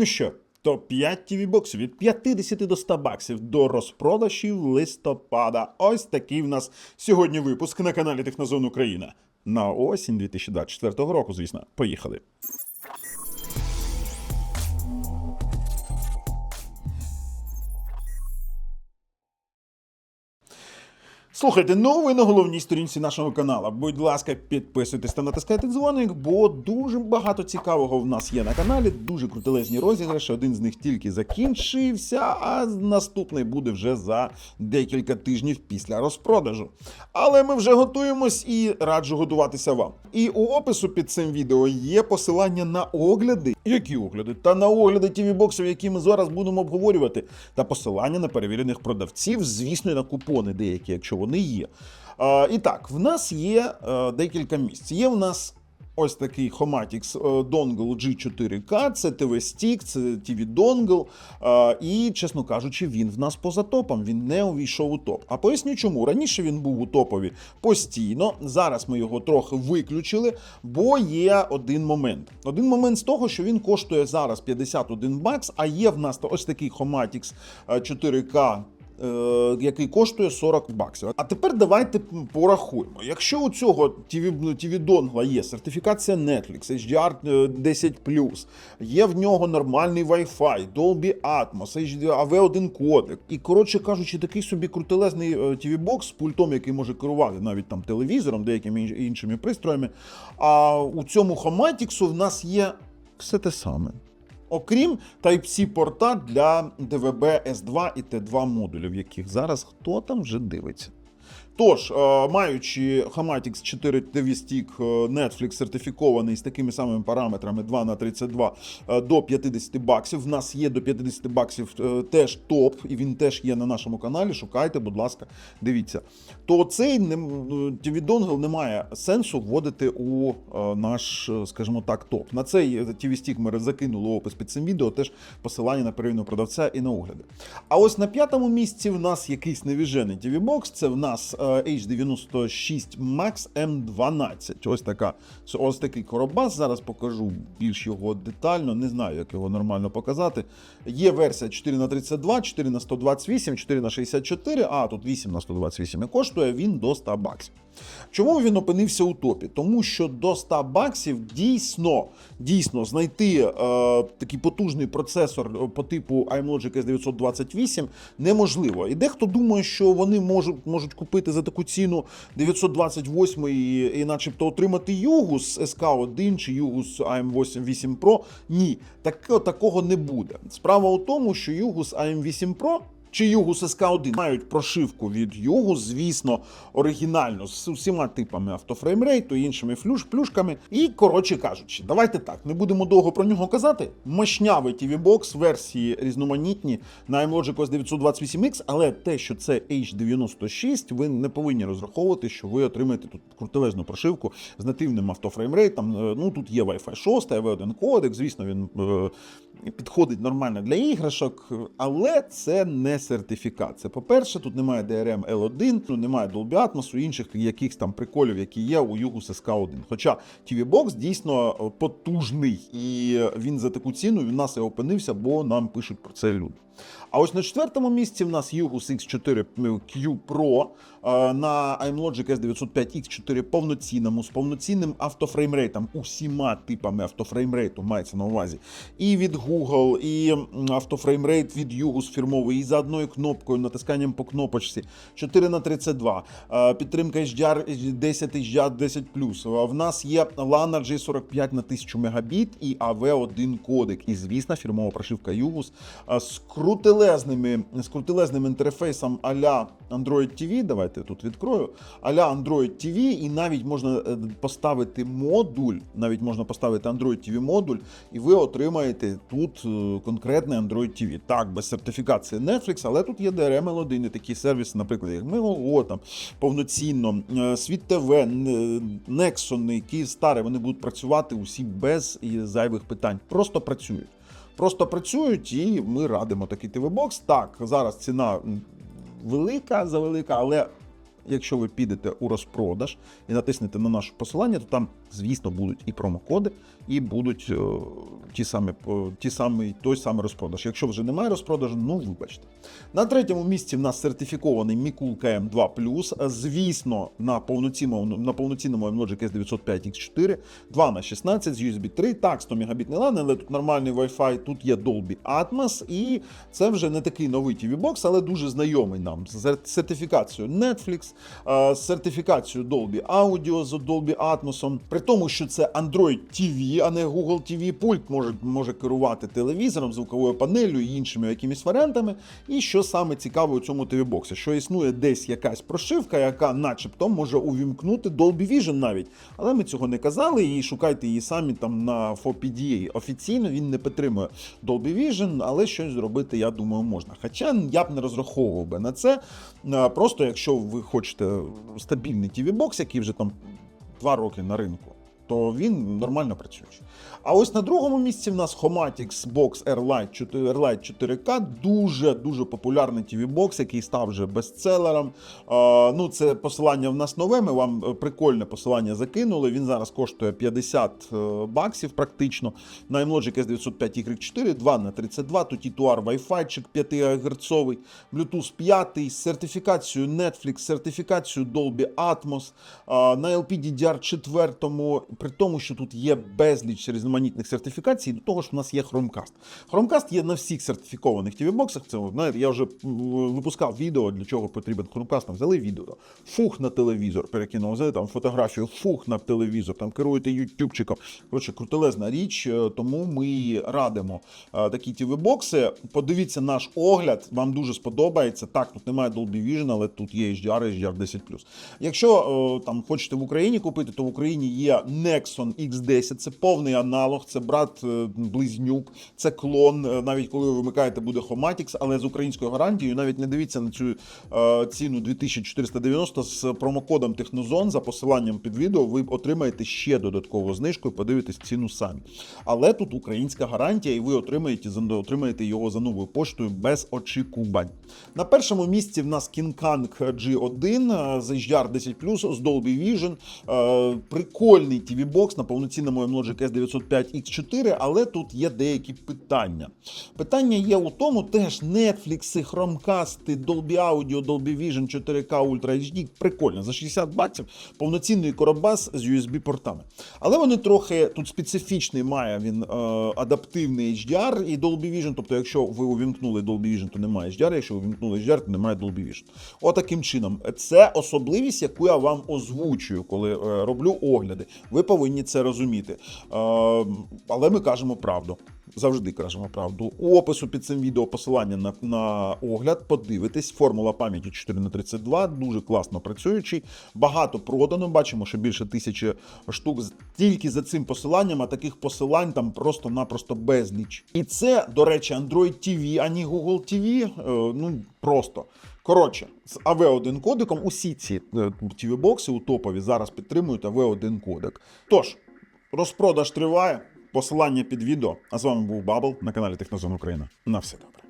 Ну що, топ-5 tv боксів від 50 до 100 баксів до розпродажів листопада. Ось такий в нас сьогодні випуск на каналі Технозон Україна. На осінь 2024 року, звісно. Поїхали. Слухайте, ну на головній сторінці нашого каналу. Будь ласка, підписуйтесь та натискайте дзвоник, бо дуже багато цікавого в нас є на каналі. Дуже крутелезні розіграші. Один з них тільки закінчився, а наступний буде вже за декілька тижнів після розпродажу. Але ми вже готуємось і раджу готуватися вам. І у опису під цим відео є посилання на огляди. Які огляди? Та на огляди тv боксів, які ми зараз будемо обговорювати, та посилання на перевірених продавців, звісно, на купони деякі, якщо вони є. Е, і так, в нас є е, декілька місць. Є в нас ось такий Homatix е, Dongle G4K, це TV Stick, це TV Dongle. І, чесно кажучи, він в нас поза топом, він не увійшов у топ. А поясню чому. Раніше він був у топові постійно. Зараз ми його трохи виключили, бо є один момент. Один момент з того, що він коштує зараз 51 бакс, а є в нас ось такий Homatix е, 4K е, який коштує 40 баксів. А тепер давайте порахуємо. Якщо у цього TV, TV донгла є сертифікація Netflix, HDR 10 є в нього нормальний Wi-Fi, Dolby Atmos, HD, AV1 кодек. І, коротше кажучи, такий собі крутелезний TV бокс з пультом, який може керувати навіть там телевізором, деякими іншими пристроями. А у цьому Homatix в нас є все те саме. Окрім Type-C порта для DVB S2 і T2 модулів, яких зараз хто там вже дивиться. Тож, е, маючи Hamatix 4 TV Stick Netflix сертифікований з такими самими параметрами 2 на 32 е, до 50 баксів. В нас є до 50 баксів е, теж топ, і він теж є на нашому каналі. Шукайте, будь ласка, дивіться. То цей TV Dongle не має сенсу вводити у наш, скажімо так, топ. На цей TV Stick ми закинули опис під цим відео, теж посилання на перевірну продавця і на огляди. А ось на п'ятому місці в нас якийсь невіжений TV Box. Це в нас H96 Max M12. Ось така ось такий коробас. Зараз покажу більш його детально. Не знаю, як його нормально показати. Є версія 4 на 32 4 на 128 4 на 64 а тут 8 на 128 і коштує він до 100 баксів. Чому він опинився у топі? Тому що до 100 баксів дійсно, дійсно знайти е, такий потужний процесор по типу iMlogic S928 неможливо. І дехто думає, що вони можуть, можуть купити за таку ціну 928 і, і начебто отримати югу з SK1 чи Югус АМ8 Pro. Ні, так, такого не буде. Справа у тому, що Югус з AM8 Pro чи Югус СК1 мають прошивку від Югу, звісно, оригінально з усіма типами автофреймрейту іншими флюш, плюшками. І коротше кажучи, давайте так, не будемо довго про нього казати. Мощнявий TV Box, версії різноманітні на iMlogic OS 928X, але те, що це H96, ви не повинні розраховувати, що ви отримаєте тут крутелезну прошивку з нативним автофреймрейтом. Е, Ну тут є Wi-Fi 6, AV1 кодек, звісно, він е, підходить нормально для іграшок, але це не сертифікат. Це по-перше, тут немає DRM L1, ну, немає Dolby Atmos, інших якихось там приколів, які є у Югус СК1. Хоча TV Box дійсно е, потужний, і він за таку ціну він нас і опинився, бо нам пишуть про це люди. А ось на четвертому місці в нас Югус X4 Q Pro е, на iMlogic S905X4 повноцінному, з повноцінним автофреймрейтом, усіма типами автофреймрейту мається на увазі. І від Google, і автофреймрейт від Югус фірмовий, і за одною кнопкою, натисканням по кнопочці 4 на 32 е, підтримка HDR 10 HDR 10 Е, В нас є LAN G45 на 1000 Мбіт і AV1 кодек. І звісно, фірмова прошивка Югус е, з крутелезними, з крутелезним інтерфейсом а-ля Android TV. Давайте я тут відкрою. А-ля Android TV, і навіть можна е, поставити модуль, навіть можна поставити Android TV модуль, і ви отримаєте тут е, конкретний Android TV. Так, без сертифікації Netflix, але тут є DRM L1, і такі сервіси, наприклад, як Megogo, там повноцінно, е, Світ ТВ, Nexon, Київстари, вони будуть працювати усі без зайвих питань. Просто працюють. Просто працюють, і ми радимо такий ТВ-бокс. Так, зараз ціна велика, завелика, але якщо ви підете у розпродаж і натиснете на наше посилання, то там звісно, будуть і промокоди, і будуть е, ті самі, ті самі, той самий розпродаж. Якщо вже немає розпродажу, ну вибачте. На третьому місці в нас сертифікований Mikul KM2+. Звісно, на повноцінному, на повноцінному Logic S905X4, 2 на 16 з USB 3, так, 100 Мбіт не LAN, але тут нормальний Wi-Fi, тут є Dolby Atmos, і це вже не такий новий TV-бокс, але дуже знайомий нам з сертифікацією Netflix, е, з сертифікацією Dolby Audio з Dolby Atmos, при тому, що це Android TV, а не Google TV. Пульт може, може керувати телевізором, звуковою панелью і іншими якимись варіантами. І що саме цікаве у цьому TV-боксі, що існує десь якась прошивка, яка, начебто, може увімкнути Dolby Vision навіть. Але ми цього не казали, і шукайте її самі там на FOPDA. Офіційно він не підтримує Dolby Vision, але щось зробити, я думаю, можна. Хоча я б не розраховував би на це. Просто якщо ви хочете стабільний TV-бокс, який вже там два роки на ринку, то він нормально працюючий. А ось на другому місці в нас Homatix Box Airlight 4, Airlight 4K. Дуже дуже популярний TV-бокс, який став вже бестселером. Ну, це посилання в нас нове. Ми вам е, прикольне посилання закинули. Він зараз коштує 50 е, баксів практично. На Logic S905 Y4, 2 на 32, тут і Wi-Fi 5 ГГц, Bluetooth 5, з сертифікацією Netflix, сертифікацією Dolby Atmos, на LPDDR4, при тому, що тут є безліч різноманітних сертифікацій, до того ж у нас є Chromecast. Chromecast є на всіх сертифікованих TV-боксах. Це знаєте, я вже випускав відео, для чого потрібен Chromecast. Там взяли відео, фух на телевізор, перекинули, взяли там фотографію, фух на телевізор, там керуєте ютубчиком. Коротше, крутелезна річ, е, тому ми радимо е, такі TV-бокси. Подивіться наш огляд, вам дуже сподобається. Так, тут немає Dolby Vision, але тут є HDR HDR 10 Якщо е, там хочете в Україні купити, то в Україні є Nexon X10, це повний аналог, це брат е, близнюк, це клон. Е, Навіть коли ви вимикаєте, буде Homatix, але з українською гарантією. Навіть не дивіться на цю е, ціну 2490 з промокодом Технозон за посиланням під відео. Ви отримаєте ще додаткову знижку і подивитесь ціну самі. Але тут українська гарантія, і ви отримаєте, отримаєте його за новою поштою без очікувань. На першому місці в нас Kong G1 е, з HDR 10 з Dolby Vision. Прикольний TV-бокс на повноцінному Logic S905 X4, але тут є деякі питання. Питання є у тому, теж Netflix, Chromecast, Dolby Audio, Dolby Vision 4K Ultra HD. Прикольно, за 60 баксів повноцінний коробас з USB-портами. Але вони трохи тут специфічний має він е, адаптивний HDR і Dolby Vision. Тобто, якщо ви увімкнули Dolby Vision, то немає HDR, якщо ви увімкнули HDR, то немає Dolby Vision. Отаким чином. Це особливість, яку я вам озвучую, коли е, роблю огляди. Ви повинні це розуміти. Е, але ми кажемо правду. Завжди кажемо правду. У опису під цим відео посилання на, на огляд. Подивитесь. Формула пам'яті 4 на 32 дуже класно працюючий. Багато продано. Бачимо, що більше тисячі штук тільки за цим посиланням, а таких посилань там просто-напросто безліч. І це, до речі, Android TV, а не Google TV. Е, ну просто. Коротше, з AV1 кодиком усі ці TV-бокси у топові зараз підтримують AV1 кодек. Тож, розпродаж триває. Посилання під відео. А з вами був Бабл на каналі Технозон Україна. На все добре.